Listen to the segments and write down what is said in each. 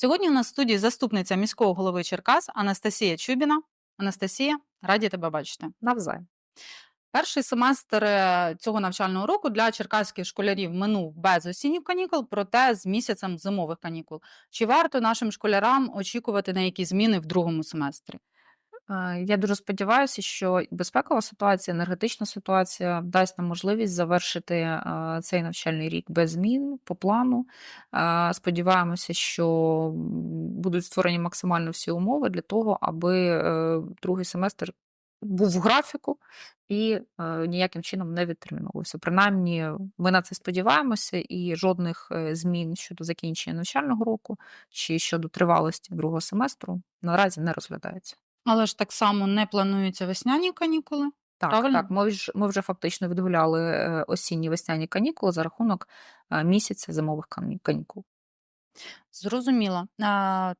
Сьогодні у нас в студії заступниця міського голови Черкас Анастасія Чубіна. Анастасія, раді тебе бачити. Навзаєм. Перший семестр е, цього навчального року для черкаських школярів минув без осінніх канікул, проте з місяцем зимових канікул. Чи варто нашим школярам очікувати на якісь зміни в другому семестрі? Я дуже сподіваюся, що безпекова ситуація, енергетична ситуація дасть нам можливість завершити цей навчальний рік без змін по плану. Сподіваємося, що будуть створені максимально всі умови для того, аби е, другий семестр був в графіку і е, ніяким чином не відтерміновувався. Принаймні, ми на це сподіваємося, і жодних е, змін щодо закінчення навчального року чи щодо тривалості другого семестру наразі не розглядається. Але ж так само не плануються весняні канікули. Так, Правильно? так. Ми вже, ми вже фактично відгуляли е, осінні весняні канікули за рахунок е, місяця зимових кані- канікул. Зрозуміло.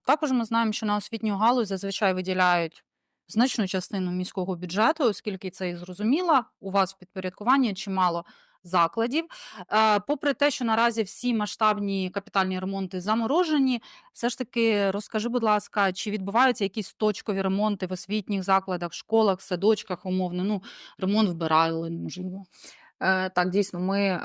Також ми знаємо, що на освітню галузь зазвичай виділяють значну частину міського бюджету, оскільки це і зрозуміло, у вас в підпорядкуванні чимало закладів. Е, Попри те, що наразі всі масштабні капітальні ремонти заморожені, все ж таки розкажи, будь ласка, чи відбуваються якісь точкові ремонти в освітніх закладах, школах, садочках, умовно, ну, ремонт вбирали, можливо. Е, Так, дійсно, ми е,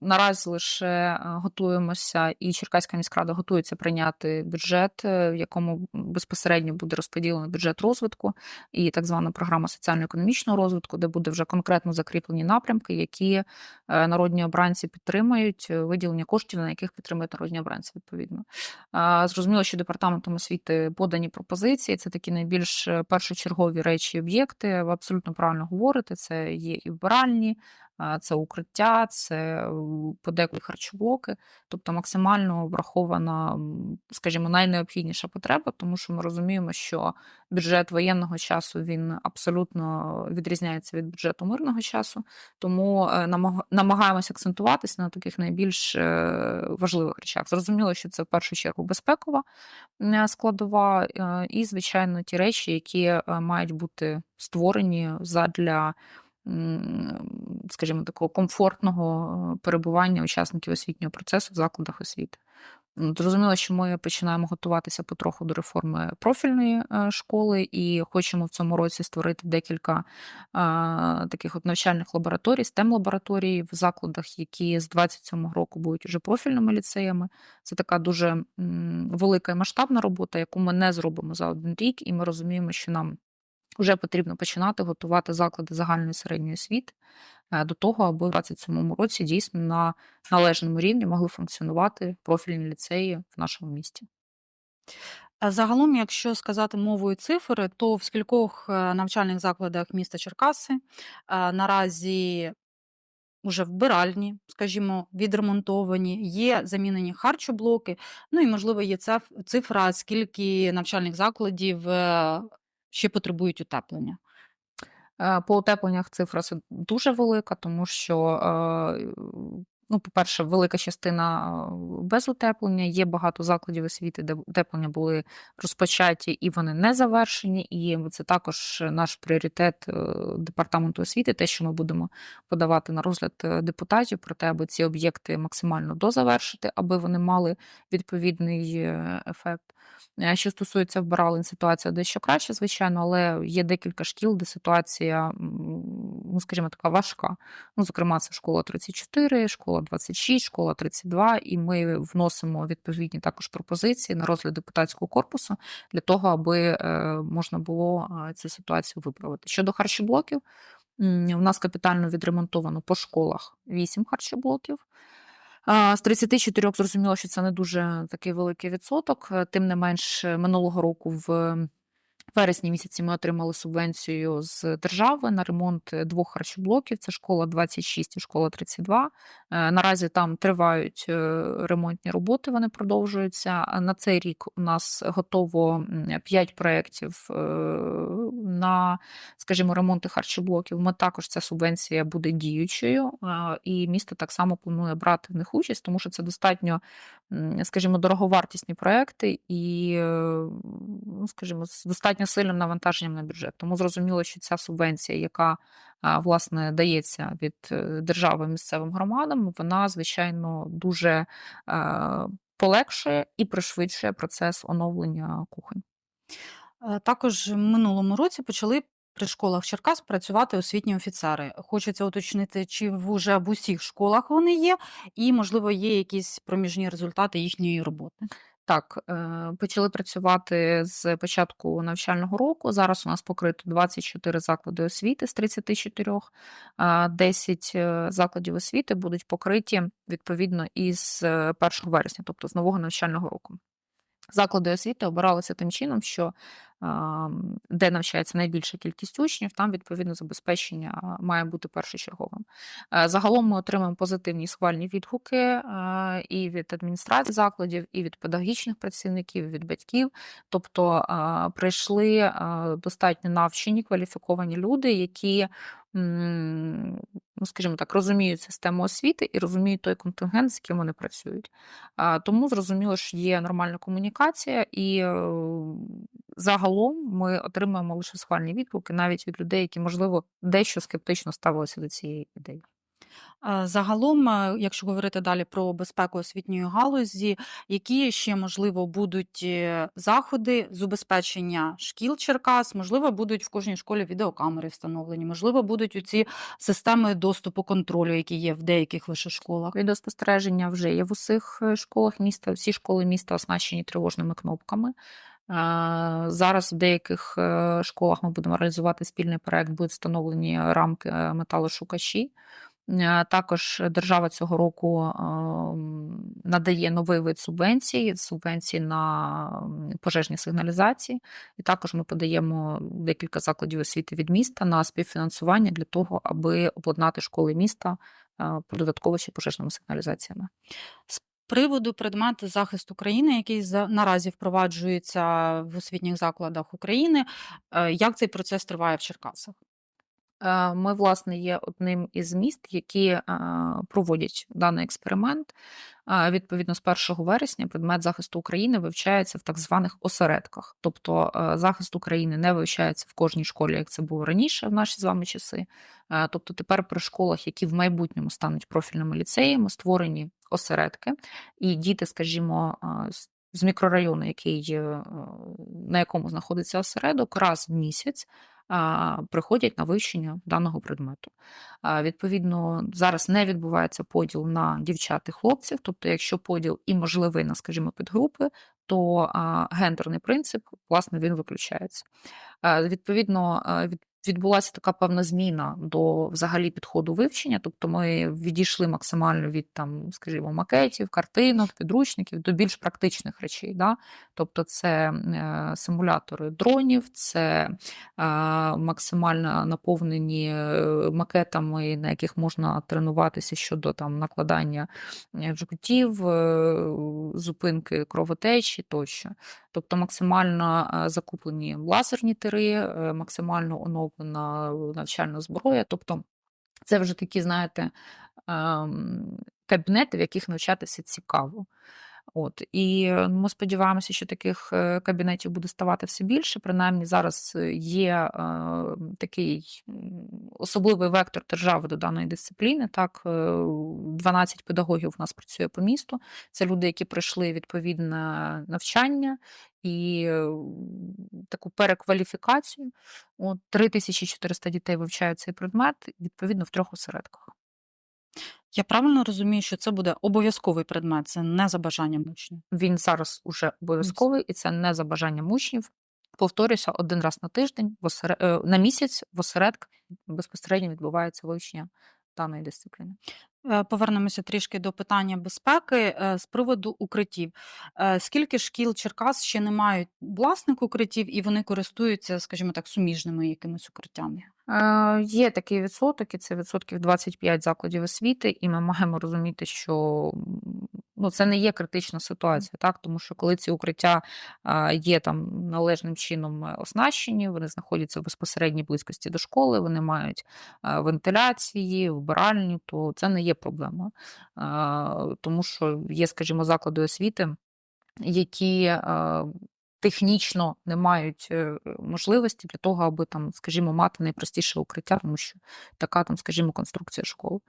наразі лише е, готуємося, і Черкаська міськрада готується прийняти бюджет, в якому безпосередньо буде розподілений бюджет розвитку і так звана програма соціально-економічного розвитку, де буде вже конкретно закріплені напрямки, які народні обранці підтримають, е, виділення коштів, на яких підтримують народні обранці, відповідно. Зрозуміло, що департаментом освіти подані пропозиції. Це такі найбільш першочергові речі об'єкти. Ви абсолютно правильно говорите. Це є і вбиральні, це укриття, це подекуди харчоблоки. Тобто максимально врахована, скажімо, найнеобхідніша потреба, тому що ми розуміємо, що бюджет воєнного часу він абсолютно відрізняється від бюджету мирного часу. Тому е, намагаємося акцентуватися на таких найбільш е, важливих речах. Зрозуміло, що це в першу чергу безпекова складова, е, і, звичайно, ті речі, які мають бути створені задля, скажімо, такого комфортного е, перебування учасників освітнього процесу в закладах освіти. Зрозуміло, що ми починаємо готуватися потроху до реформи профільної е, школи і хочемо в цьому році створити декілька а, таких от навчальних лабораторій, stem лабораторій в закладах, які з 27 року будуть вже профільними ліцеями. Це така дуже велика і масштабна робота, яку ми не зробимо за один рік, і ми розуміємо, що нам вже потрібно починати готувати заклади загальної середньої освіти е, до того, аби в 27 році дійсно на належному рівні могли функціонувати профільні ліцеї в нашому місті. Загалом, якщо сказати мовою цифр, то в скількох е, навчальних закладах міста Черкаси е, наразі уже вбиральні, скажімо, відремонтовані, є замінені харчоблоки. Ну і можливо є цеф- цифра, скільки навчальних закладів ще потребують утеплення. Е, По утепленнях цифра дуже велика, тому що, е, ну, по-перше, велика частина е, без утеплення. Є багато закладів освіти, де утеплення були розпочаті і вони не завершені. І це також наш пріоритет е, департаменту освіти, те, що ми будемо подавати на розгляд е, депутатів про те, аби ці об'єкти максимально дозавершити, аби вони мали відповідний ефект. Що стосується вбиралень, ситуація дещо краще, звичайно, але є декілька шкіл, де ситуація, ну, скажімо, така важка. Ну, зокрема, це школа 34, школа 26, школа 32, і ми вносимо відповідні також пропозиції на розгляд депутатського корпусу для того, аби е, можна було е, цю ситуацію виправити. Щодо харчоблоків, у нас капітально відремонтовано по школах 8 харчоблоків. З 34 зрозуміло, що це не дуже такий великий відсоток. Тим не менш, минулого року в вересні місяці ми отримали субвенцію з держави на ремонт е, двох харчоблоків. Це школа 26 і школа 32. Е, Наразі там тривають е, ремонтні роботи, вони продовжуються. На цей рік у нас готово 5 проєктів на, скажімо, ремонти харчоблоків. Ми також ця субвенція буде діючою, і місто так само планує брати в них участь, тому що це достатньо, скажімо, дороговартісні проекти і, скажімо, з достатньо сильним навантаженням на бюджет. Тому зрозуміло, що ця субвенція, яка власне дається від е, держави місцевим громадам, вона звичайно дуже е, полегшує і пришвидшує процес оновлення кухонь. Е, Також в минулому році почали при школах Черкас працювати освітні офіцери. Хочеться уточнити, чи вже в усіх школах вони є, і, можливо, є якісь проміжні результати їхньої роботи. Так, е, почали працювати з початку навчального року. Зараз у нас покрито 24 заклади освіти з 34, а 10 е, закладів освіти будуть покриті відповідно із е, 1 вересня, тобто з нового навчального року. Заклади освіти обиралися тим чином, що де навчається найбільша кількість учнів, там відповідно забезпечення має бути першочерговим. Е, Загалом ми отримуємо позитивні схвальні відгуки е, і від адміністрації закладів, і від педагогічних працівників, і від батьків. Тобто прийшли достатньо навчені, кваліфіковані люди, які, ну скажімо так, розуміють систему освіти і розуміють той контингент, з яким вони працюють. Тому зрозуміло, що є нормальна комунікація, і е, загалом ми отримуємо лише схвальні відгуки, навіть від людей, які, можливо, дещо скептично ставилися до цієї ідеї. Загалом, е, якщо говорити далі про безпеку освітньої галузі, які ще, можливо, будуть е, заходи з убезпечення шкіл Черкас, можливо, будуть в кожній школі відеокамери встановлені, можливо, будуть у ці системи доступу контролю, які є в деяких лише школах. Відеоспостереження вже є в усіх е, школах міста. Всі школи міста оснащені тривожними кнопками. Зараз в деяких е, школах ми будемо реалізувати спільний проект, будуть встановлені рамки е, металошукачі. Е, Також держава цього року надає новий вид субвенцій, субвенції на пожежні сигналізації. І також ми подаємо декілька закладів освіти від міста на співфінансування для того, аби обладнати школи міста додатково ще пожежними сигналізаціями. Приводу предмету захисту країни, який наразі впроваджується в освітніх закладах України, е, як цей процес триває в Черкасах? Е, Ми, власне, є одним із міст, які е, проводять даний експеримент. Відповідно, з 1 вересня предмет захисту України вивчається в так званих осередках. Тобто захист України не вивчається в кожній школі, як це було раніше в наші з вами часи. Тобто тепер при школах, які в майбутньому стануть профільними ліцеями, створені осередки, і діти, скажімо, з- мікрорайону, який, е, на якому знаходиться осередок, раз в місяць приходять на вивчення даного предмету. Відповідно, зараз не відбувається поділ на дівчат і хлопців. Тобто, якщо поділ і можливий на, скажімо, підгрупи, то гендерний принцип, власне, він виключається. Відповідно, від- відбулася така певна зміна до взагалі підходу вивчення. Тобто, ми відійшли максимально від там, скажімо, макетів, картинок, підручників до більш практичних речей. Да? Тобто, це е, симулятори дронів, це е, максимально наповнені е, макетами, на яких можна тренуватися щодо там накладання е, жгутів, е, зупинки кровотечі тощо. Тобто максимально е, закуплені лазерні тири, максимально оновлена навчальна зброя. Тобто це вже такі, знаєте, ем, кабінети, в яких навчатися цікаво. От і е, ми сподіваємося, що таких е, кабінетів буде ставати все більше. Принаймні, зараз е, є е, такий особливий вектор держави до даної дисципліни. Так, е, 12 педагогів у нас працює по місту. Це люди, які пройшли відповідне навчання і е, таку перекваліфікацію. От 3400 дітей вивчають цей предмет відповідно в трьох осередках. Я правильно розумію, що це буде обов'язковий предмет, це не за бажанням учнів? Він зараз уже обов'язковий, і це не за бажанням учнів. Повторюся, один раз на тиждень, в осере... е, на місяць в осередках безпосередньо відбувається вивчення даної дисципліни. Е, Повернемося трішки до питання безпеки е, з приводу укриттів. Е, Скільки шкіл Черкас ще не мають власних укриттів і вони користуються, скажімо так, суміжними якимись укриттями? Е, Є такий відсоток, і це відсотків 25 закладів освіти, і ми маємо розуміти, що ну, це не є критична ситуація, так? тому що коли ці укриття є там належним чином е, оснащені, вони знаходяться в безпосередній близькості до школи, вони мають вентиляції, вбиральні, то це не є проблема. Тому що є, скажімо, заклади освіти, які а, технічно не мають е, можливості для того, аби там, скажімо, мати найпростіше укриття, тому що така там, скажімо, конструкція школи.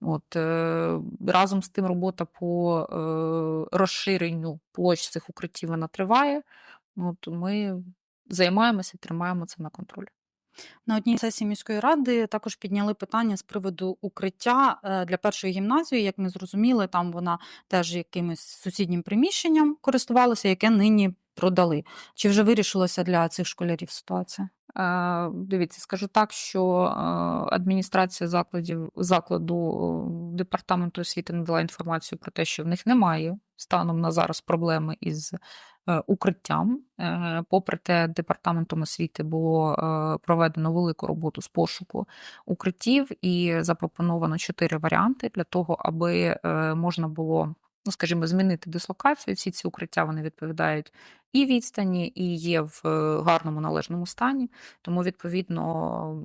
От е, разом з тим, робота по е, розширенню площ цих укриттів вона триває. От ми займаємося, тримаємо це на контролі. На одній сесії міської ради також підняли питання з приводу укриття для першої гімназії. Як ми зрозуміли, там вона теж якимось сусіднім приміщенням користувалася, яке нині продали. Чи вже вирішилося для цих школярів ситуація? Дивіться, скажу так, що адміністрація закладів закладу е, департаменту освіти надала інформацію про те, що в них немає станом на зараз проблеми із е, укриттям. Е, Попри те, департаментом освіти було проведено велику роботу з пошуку укриттів і запропоновано чотири варіанти для того, аби можна було. Ну, скажімо, змінити дислокацію. Всі ці укриття вони відповідають і відстані, і є в е, гарному належному стані. Тому, відповідно,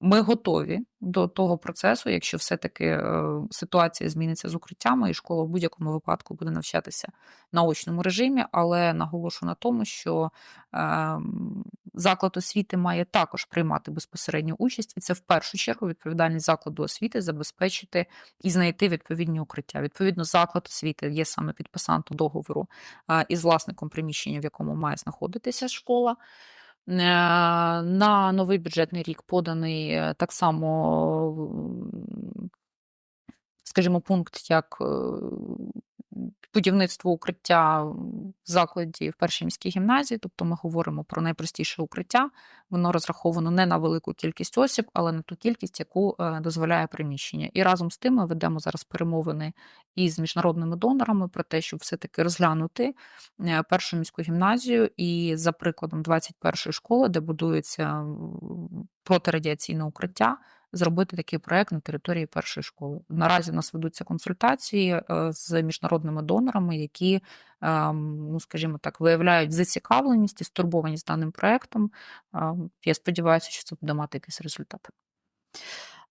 ми готові до того процесу, якщо все-таки е, ситуація зміниться з укриттями, і школа в будь-якому випадку буде навчатися на очному режимі, але наголошу на тому, що ем, заклад освіти має також приймати безпосередню участь, і це в першу чергу відповідальність закладу освіти забезпечити і знайти відповідні укриття. Відповідно, заклад освіти є саме підписантом договору із власником приміщення, в якому має знаходитися школа. Е, На новий бюджетний рік поданий е, так само, скажімо, пункт як е, будівництво укриття в закладі в першій міській гімназії. Тобто ми говоримо про найпростіше укриття. Воно розраховано не на велику кількість осіб, але на ту кількість, яку е, дозволяє приміщення. І разом з тим ми ведемо зараз перемовини із міжнародними донорами про те, щоб все-таки розглянути е, першу міську гімназію і за прикладом 21-ї школи, де будується протирадіаційне укриття, зробити такий проект на території першої школи. Наразі у нас ведуться консультації е, з міжнародними донорами, які, ем, ну скажімо так, виявляють зацікавленість і стурбованість даним проектом. Ем, Я сподіваюся, що це буде мати якийсь результат.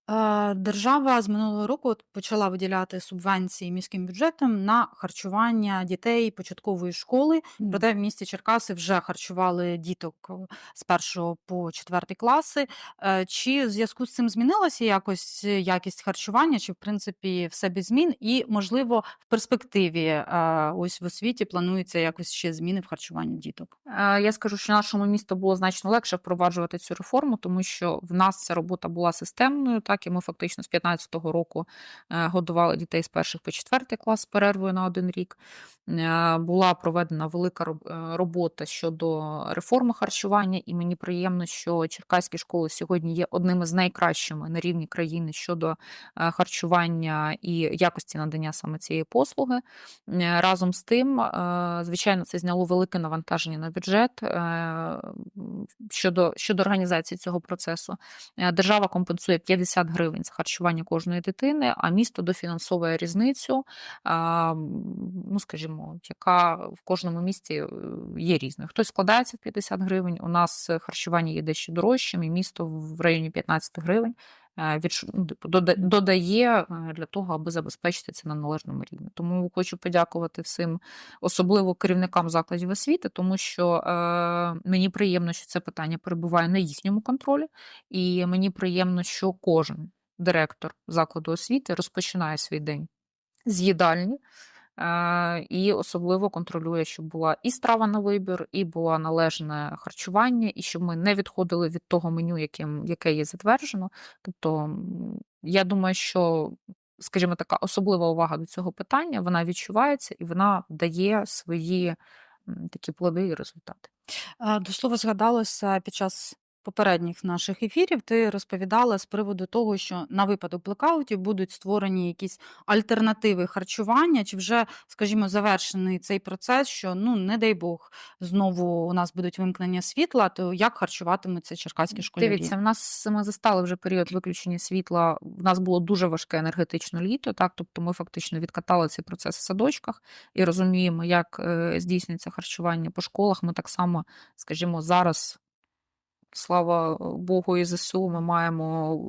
Е, Держава з минулого року от почала виділяти субвенції міським бюджетам на харчування дітей початкової школи. Проте в місті Черкаси вже харчували діток е, з першого по четвертий класи. Е, Чи в зв'язку з цим змінилася якось е, якість харчування, чи в принципі все без змін? І можливо в перспективі е, ось в освіті планується якось ще зміни в харчуванні діток? Е, Я скажу, що нашому місту було значно легше впроваджувати цю реформу, тому що в нас ця робота була системною, так і ми фактично з 15-го року е, годували дітей з перших по четвертий клас з перервою на один рік. Е, Була проведена велика е, робота щодо реформи харчування, і мені приємно, що черкаські школи сьогодні є одними з найкращими на рівні країни щодо харчування і якості надання саме цієї послуги. Разом з тим, звичайно, це зняло велике навантаження на бюджет щодо, щодо організації цього процесу. Держава компенсує 50 гривень за харчування кожної дитини, а місто дофінансовує різницю, ну скажімо, яка в кожному місті е, є різною. Хтось складається в 50 гривень. У нас е, харчування є дещо дорожчим, і місто в районі 15 гривень е, ну, типу, дода- додає е, для того, аби забезпечити це на належному рівні. Тому хочу подякувати всім, особливо керівникам закладів освіти, тому що е, мені приємно, що це питання перебуває на їхньому контролі, і мені приємно, що кожен директор закладу освіти розпочинає свій день з їдальні. І особливо контролює, щоб була і страва на вибір, і було належне харчування, і щоб ми не відходили від того меню, яким, яке є затверджено. Тобто, я думаю, що, скажімо, така особлива увага до цього питання вона відчувається і вона дає свої такі плоди і результати. До слова, згадалося під час попередніх наших ефірів. Ти розповідала з приводу того, що на випадок блекаутів будуть створені якісь альтернативи харчування, чи вже, скажімо, завершений цей процес, що ну не дай Бог знову у нас будуть вимкнення світла, то як харчуватимуться черкаські школярі? Дивіться, в нас ми застали вже період виключення світла. В нас було дуже важке енергетичне літо, так тобто ми фактично відкатали цей процес в садочках і розуміємо, як е, здійснюється харчування по школах. Ми так само, скажімо, зараз. Слава Богу, і ЗСУ ми маємо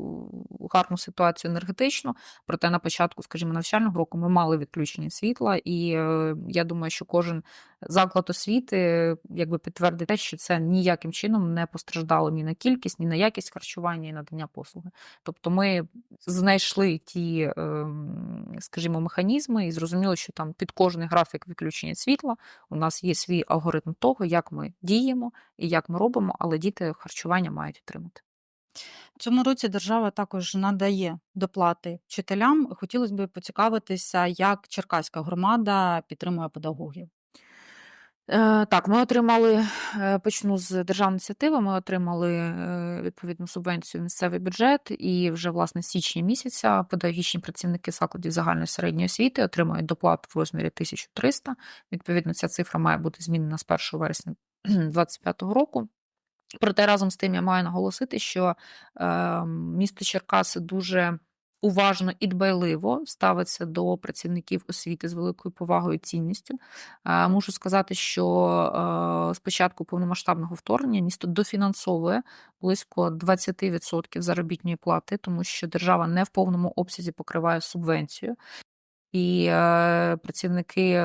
гарну ситуацію енергетичну. Проте на початку, скажімо, навчального року ми мали відключення світла, і е, я думаю, що кожен заклад освіти якби підтвердить те, що це ніяким чином не постраждало ні на кількість, ні на якість харчування і надання послуги. Тобто ми знайшли ті, скажімо, механізми і зрозуміли, що там під кожний графік відключення світла у нас є свій алгоритм того, як ми діємо і як ми робимо, але діти харчування мають отримати. В цьому році держава також надає доплати вчителям. Хотілося б поцікавитися, як Черкаська громада підтримує педагогів. Е, Так, ми отримали, е, почну з державної ініціативи. Ми отримали е, відповідну субвенцію в місцевий бюджет, і вже власне з січня місяця педагогічні працівники закладів загальної середньої освіти отримують доплату в розмірі 1300. Відповідно, ця цифра має бути змінена з 1 вересня 2025 року. Проте разом з тим я маю наголосити, що е, місто Черкаси дуже уважно і дбайливо ставиться до працівників освіти з великою повагою і цінністю. Е, Мушу сказати, що е, з повномасштабного вторгнення місто дофінансовує близько 20% заробітної плати, тому що держава не в повному обсязі покриває субвенцію. І е, працівники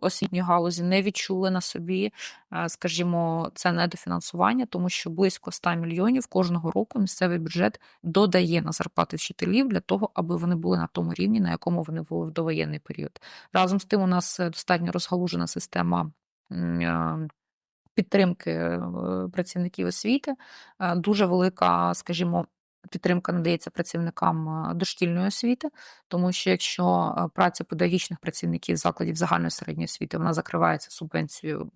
освітньої галузі не відчули на собі, е, скажімо, це недофінансування, тому що близько 100 мільйонів кожного року місцевий бюджет додає на зарплати вчителів для того, аби вони були на тому рівні, на якому вони були в довоєнний період. Разом з тим, у нас е, достатньо розгалужена система. е, Підтримки е, працівників освіти Е, дуже велика, скажімо, підтримка надається працівникам е, дошкільної освіти, тому що якщо е, праця педагогічних працівників закладів загальної середньої освіти вона закривається субвенцією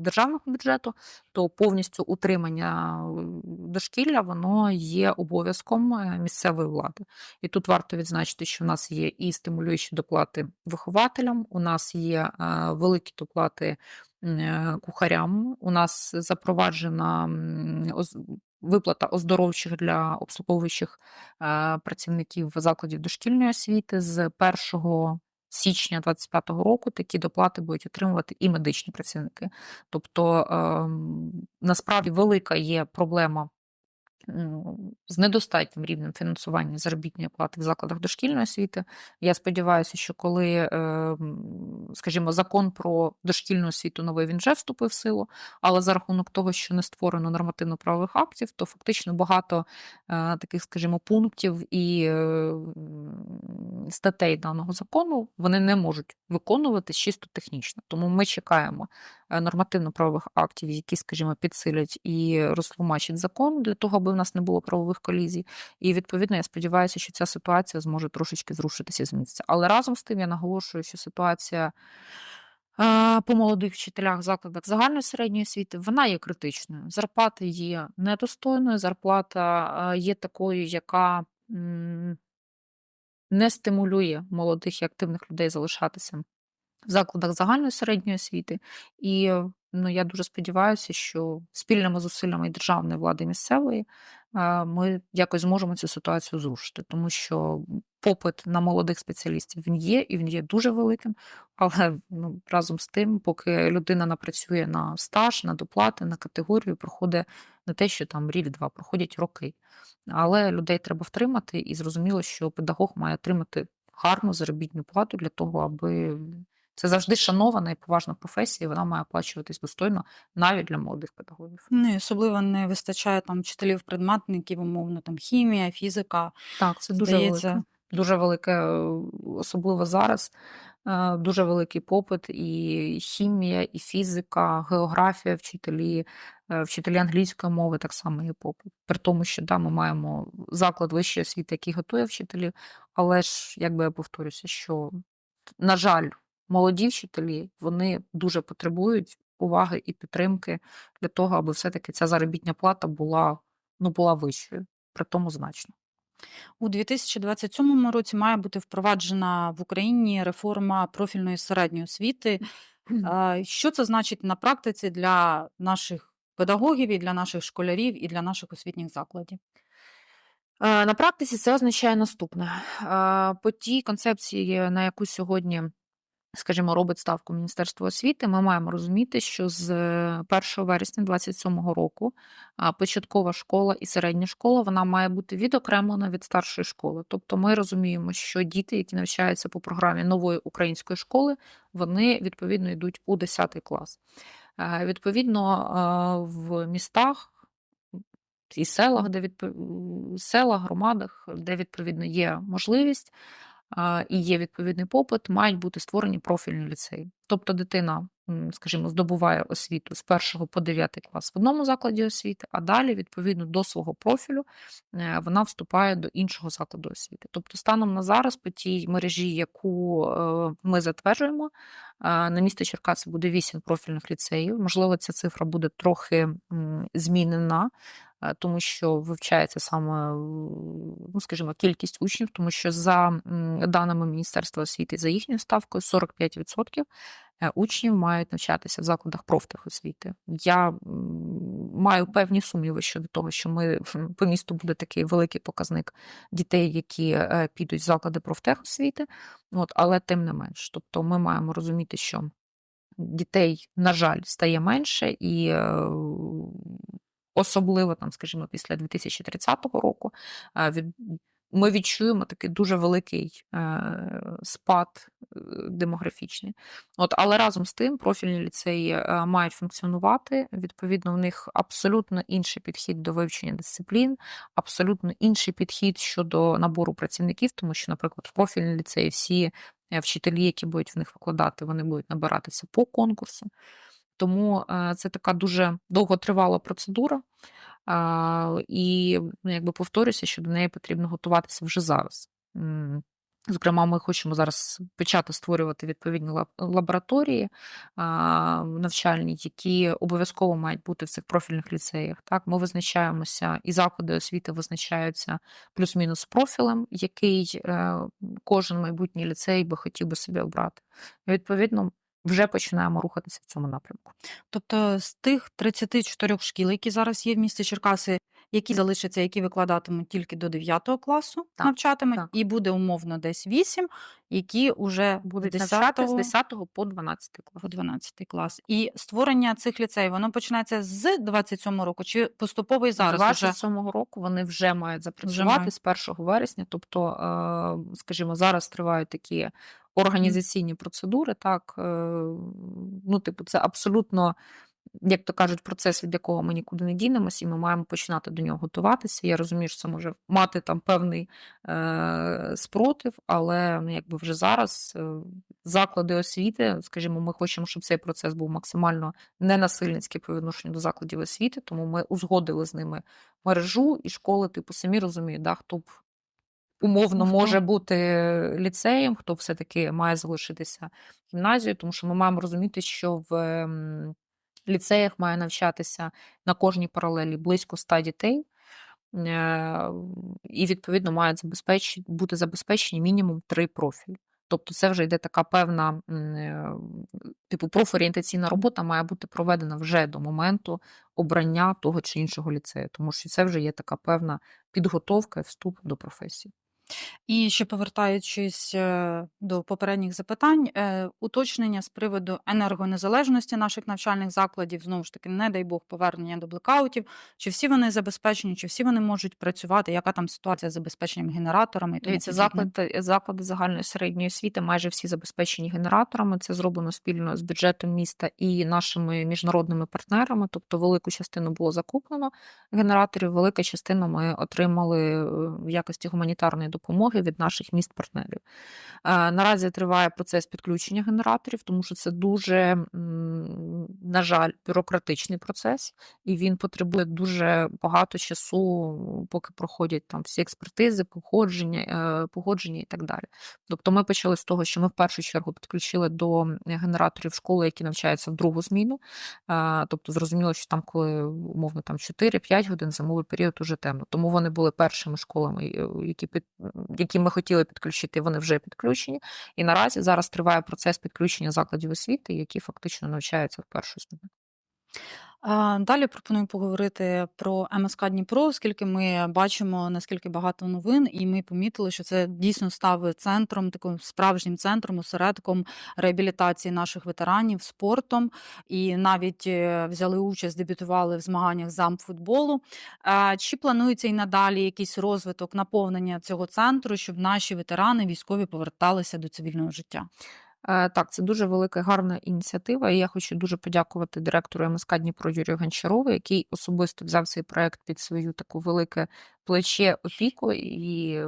державного бюджету, то повністю утримання дошкілля воно є обов'язком е, місцевої влади. І тут варто відзначити, що в нас є і стимулюючі доплати вихователям, у нас є великі доплати кухарям. У нас запроваджена виплата оздоровчих для обслуговуючих е, працівників закладів дошкільної освіти з 1 січня 2025 року такі доплати будуть отримувати і медичні працівники. Тобто ем, насправді велика є проблема з недостатнім рівнем фінансування заробітної плати в закладах дошкільної освіти. Я сподіваюся, що коли, е, скажімо, закон про дошкільну освіту новий він вже вступив в силу, але за рахунок того, що не створено нормативно-правових актів, то фактично багато е, таких, скажімо, пунктів і е, статей даного закону вони не можуть виконуватись чисто технічно. Тому ми чекаємо нормативно-правових актів, які, скажімо, підсилять і розтлумачать закон для того, аби в нас не було правових колізій. І відповідно я сподіваюся, що ця ситуація зможе трошечки зрушитися з місця. Але разом з тим я наголошую, що ситуація. е, По молодих вчителях в закладах загальної середньої освіти вона є критичною. Зарплата є недостойною, зарплата е, є такою, яка не стимулює молодих і активних людей залишатися в закладах загальної середньої освіти. І ну, я дуже сподіваюся, що спільними зусиллями і державної влади і місцевої е, ми якось зможемо цю ситуацію зрушити, тому що попит на молодих спеціалістів він є, і він є дуже великим. Але ну, разом з тим, поки людина напрацює на стаж, на доплати, на категорію, проходить не те, що там рік-два, проходять роки. Але людей треба втримати, і зрозуміло, що педагог має отримати гарну заробітну плату для того, аби це завжди шанована і поважна професія, і вона має оплачуватись достойно навіть для молодих педагогів. Ну, і особливо не вистачає там вчителів-предметників, умовно, там хімія, фізика. Так, це дуже велике. Дуже велике, е, особливо зараз. е, Дуже великий попит, і хімія, і фізика, географія, вчителі, е, вчителі англійської мови так само є попит. При тому, що да, ми маємо заклад вищої освіти, який готує вчителів, але ж, якби я повторюся, що, на жаль, молоді вчителі вони дуже потребують уваги і підтримки для того, аби все-таки ця заробітня плата була, ну, була вищою, при тому значно. у 2027 році має бути впроваджена в Україні реформа профільної середньої освіти. Що це значить на практиці для наших педагогів, і для наших школярів, і для наших освітніх закладів? Е, На практиці це означає наступне. Е, По тій концепції, на яку сьогодні скажімо, робить ставку Міністерство освіти, ми маємо розуміти, що з 1 вересня 2027 року початкова школа і середня школа вона має бути відокремлена від старшої школи. Тобто ми розуміємо, що діти, які навчаються по програмі нової української школи, вони відповідно йдуть у 10 клас. Е, Відповідно, е, в містах і селах, де відпо... селах, громадах, де відповідно є можливість і є відповідний попит, мають бути створені профільні ліцеї. Тобто дитина, скажімо, здобуває освіту з 1 по 9 клас в одному закладі освіти, а далі, відповідно до свого профілю, е, вона вступає до іншого закладу освіти. Тобто, станом на зараз, по тій мережі, яку е, ми затверджуємо, е, на місто Черкаси буде 8 профільних ліцеїв. Можливо, ця цифра буде трохи змінена. Тому що вивчається саме, ну скажімо, кількість учнів, тому що за даними Міністерства освіти, за їхньою ставкою, 45% е, учнів мають навчатися в закладах профтехосвіти. Я маю певні сумніви щодо того, що ми по місту буде такий великий показник дітей, які е, підуть в заклади профтехосвіти. От, але тим не менш, тобто ми маємо розуміти, що дітей, на жаль, стає менше, і е, особливо там, скажімо, після 2030 року е, від. Ми відчуємо такий дуже великий е, спад е, демографічний. От, але разом з тим профільні ліцеї мають функціонувати. Відповідно, в них абсолютно інший підхід до вивчення дисциплін, абсолютно інший підхід щодо набору працівників, тому що, наприклад, в профільні ліцеї всі вчителі, які будуть в них викладати, вони будуть набиратися по конкурсу. Тому це така дуже довготривала процедура. І ну, якби повторюся, що до неї потрібно готуватися вже зараз. Зокрема, ми хочемо зараз почати створювати відповідні лабораторії навчальні, які обов'язково мають бути в цих профільних ліцеях. Так, ми визначаємося, і заклади освіти визначаються плюс-мінус профілем, який е, кожен майбутній ліцей би хотів би собі обрати. І відповідно вже починаємо рухатися в цьому напрямку. Тобто з тих 34 шкіл, які зараз є в місті Черкаси, які залишаться, які викладатимуть тільки до 9 класу, Так, навчатимуть, так. і буде умовно десь 8, які вже Будуть з навчати з 10 10 по 12 клас. по 12 клас. І створення цих ліцеїв, воно починається з 27 року, чи поступово і зараз уже? 27 року вони вже мають запрацювати мають. з 1 вересня. Тобто, е, скажімо, зараз тривають такі організаційні процедури. Так, е, ну, типу, це абсолютно, як то кажуть, процес, від якого ми нікуди не дінемося, і ми маємо починати до нього готуватися. Я розумію, що це може мати там певний е, спротив, але ну, якби вже зараз е, заклади освіти, скажімо, ми хочемо, щоб цей процес був максимально ненасильницький по відношенню до закладів освіти, тому ми узгодили з ними мережу і школи, типу, самі розуміють, да, хто б умовно може бути ліцеєм, хто все-таки має залишитися гімназією, тому що ми маємо розуміти, що в ліцеях має навчатися на кожній паралелі близько 100 дітей. Е, І відповідно мають забезпечені, бути забезпечені мінімум три профілі. Тобто це вже йде така певна е, типу профорієнтаційна робота має бути проведена вже до моменту обрання того чи іншого ліцею, тому що це вже є така певна підготовка і вступ до професії. І ще повертаючись е, до попередніх запитань, е, уточнення з приводу енергонезалежності наших навчальних закладів, знову ж таки, не дай Бог, повернення до блекаутів. Чи всі вони забезпечені, чи всі вони можуть працювати? Яка там ситуація з забезпеченням генераторами? Дивіться, заклади, заклади загальної середньої освіти майже всі забезпечені генераторами. Це зроблено спільно з бюджетом міста і нашими міжнародними партнерами. Тобто, велику частину було закуплено генераторів, велика частина ми отримали е, в якості гуманітарної допомоги від наших міст-партнерів. Е, Наразі триває процес підключення генераторів, тому що це дуже, на жаль, бюрократичний процес, і він потребує дуже багато часу, поки проходять там всі експертизи, походження, е, погодження і так далі. Тобто ми почали з того, що ми в першу чергу підключили до генераторів школи, які навчаються в другу зміну. Е, Тобто зрозуміло, що там, коли умовно там 4-5 годин зимовий період уже темно. Тому вони були першими школами, які під які ми хотіли підключити, вони вже підключені. І наразі зараз триває процес підключення закладів освіти, які фактично навчаються в першу зміну. Далі пропоную поговорити про МСК Дніпро, оскільки ми бачимо, наскільки багато новин, і ми помітили, що це дійсно став центром, таким справжнім центром, осередком реабілітації наших ветеранів спортом. І навіть е, взяли участь, дебютували в змаганнях з амфутболу. Чи планується і надалі якийсь розвиток, наповнення цього центру, щоб наші ветерани військові поверталися до цивільного життя? Е, Так, це дуже велика гарна ініціатива. І я хочу дуже подякувати директору МСК Дніпро Юрію Гончарову, який особисто взяв цей проект під свою таку велике плече опіку, і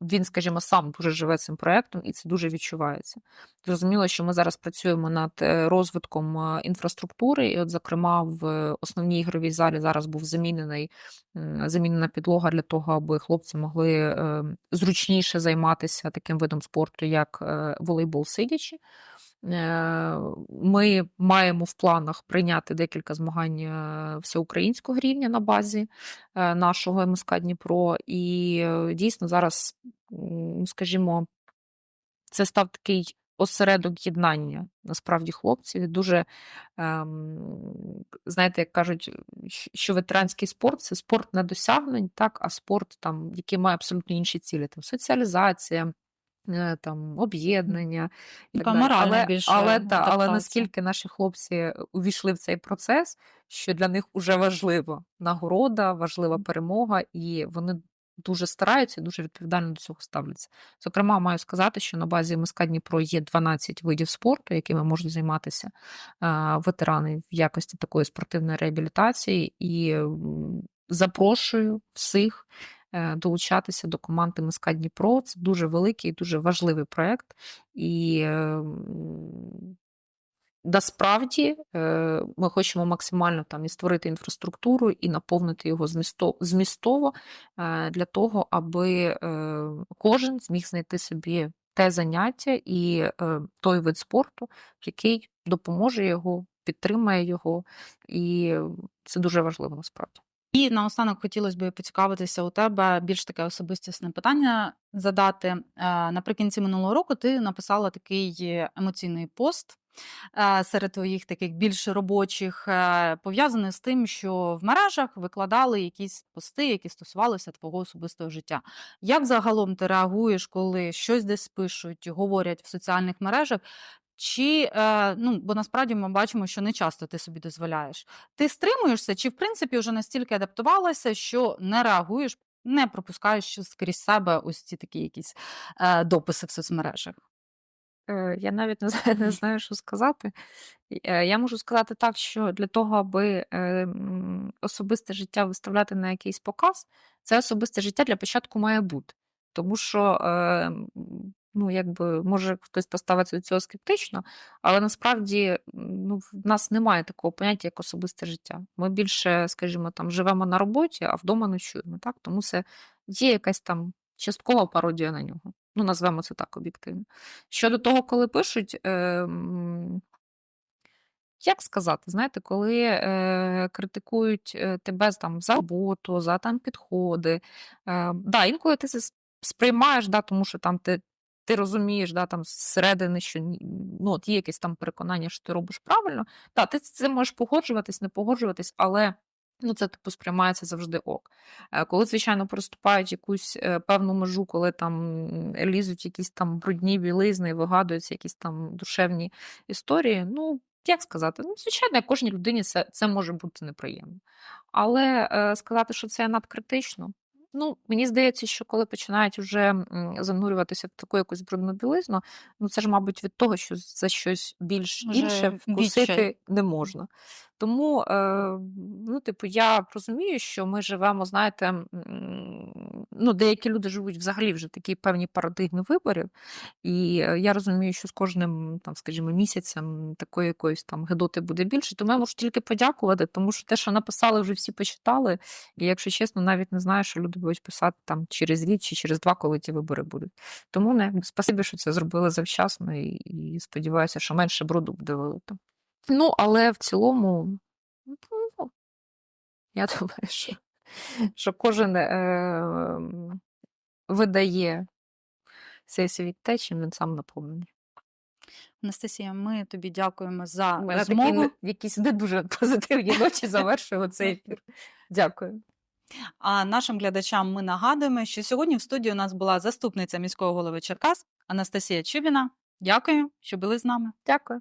він, скажімо, сам дуже живе цим проектом, і це дуже відчувається. Зрозуміло, що ми зараз працюємо над е, розвитком е, інфраструктури, і, от, зокрема, в основній ігровій залі зараз був замінений замінена підлога для того, аби хлопці могли е, зручніше займатися таким видом спорту, як волейбол сидячи. Е, Ми маємо в планах прийняти декілька змагань е, всеукраїнського рівня на базі е, нашого МСК Дніпро. І дійсно зараз, скажімо, це став такий осередок єднання насправді хлопців. Дуже, ем, знаєте, як кажуть, що ветеранський спорт це спорт не досягнень, так, а спорт, там, який має абсолютно інші цілі, там, соціалізація. Е, Там об'єднання і так далі. моральна Але, більше але, та, але адаптація. наскільки наші хлопці увійшли в цей процес, що для них уже важливо нагорода, важлива перемога, і вони дуже стараються і дуже відповідально до цього ставляться. Зокрема, маю сказати, що на базі МСК Дніпро є 12 видів спорту, якими можуть займатися а, ветерани в якості такої спортивної реабілітації, і м, запрошую всіх е, долучатися до команди МСК Дніпро. Це дуже великий і дуже важливий проєкт. І е, Насправді е, ми хочемо максимально там і створити інфраструктуру, і наповнити його змістово е, для того, аби е, кожен зміг знайти собі те заняття і е, той вид спорту, який допоможе його, підтримає його, і це дуже важливо насправді. І наостанок хотілося б поцікавитися у тебе більш таке особистісне питання задати. Е, Наприкінці минулого року ти написала такий емоційний пост е, серед твоїх таких більш робочих, е, пов'язаний з тим, що в мережах викладали якісь пости, які стосувалися твого особистого життя. Як загалом ти реагуєш, коли щось десь пишуть, говорять в соціальних мережах? Чи, е, ну, бо насправді ми бачимо, що не часто ти собі дозволяєш. Ти стримуєшся, чи в принципі вже настільки адаптувалася, що не реагуєш, не пропускаєш скрізь себе ось ці такі якісь е, дописи в соцмережах? Е, Я навіть не знаю, не знаю, що сказати. Е, Я можу сказати так, що для того, аби е, м, особисте життя виставляти на якийсь показ, це особисте життя для початку має бути. Тому що, е, ну, якби, може хтось поставиться до цього скептично, але насправді ну, в нас немає такого поняття, як особисте життя. Ми більше, скажімо, там живемо на роботі, а вдома ночуємо. Так? Тому це є якась там часткова пародія на нього. Ну, назвемо це так об'єктивно. Щодо того, коли пишуть, ем, як сказати, знаєте, коли е, критикують е, тебе там за роботу, за там підходи. Е, да, інколи ти це сприймаєш, да, тому що там ти, ти розумієш, да, там зсередини, що ну, от є якесь там переконання, що ти робиш правильно. Да, ти цим можеш погоджуватись, не погоджуватись, але ну, це типу сприймається завжди ок. Е, Коли, звичайно, переступають якусь е, певну межу, коли там лізуть якісь там брудні білизни, вигадуються якісь там душевні історії. Ну, як сказати, ну, звичайно, кожній людині це, це може бути неприємно. Але е, сказати, що це надкритично. Ну, мені здається, що коли починають вже занурюватися в таку якусь брудну білизну, ну це ж, мабуть, від того, що за щось більш Вже інше вкусити вкусити не можна. Тому, е, ну, типу, я розумію, що ми живемо, знаєте, ну, деякі люди живуть взагалі вже такі певні парадигми виборів. І е, я розумію, що з кожним, там, скажімо, місяцем такої якоїсь там гидоти буде більше. Тому я можу тільки подякувати, тому що те, що написали, вже всі почитали. І якщо чесно, навіть не знаю, що люди будуть писати там через рік чи через два, коли ті вибори будуть. Тому не спасибі, що це зробили завчасно, і, і сподіваюся, що менше бруду буде вилито. Ну, але в цілому, ну, я думаю, що, що кожен е, видає цей світ те, чим він сам наповнений. Анастасія, ми тобі дякуємо за У мене такі розмову. якісь не дуже позитивні ночі завершуємо цей ефір. Дякую. А нашим глядачам ми нагадуємо, що сьогодні в студії у нас була заступниця міського голови Черкас Анастасія Чубіна. Дякую, що були з нами. Дякую.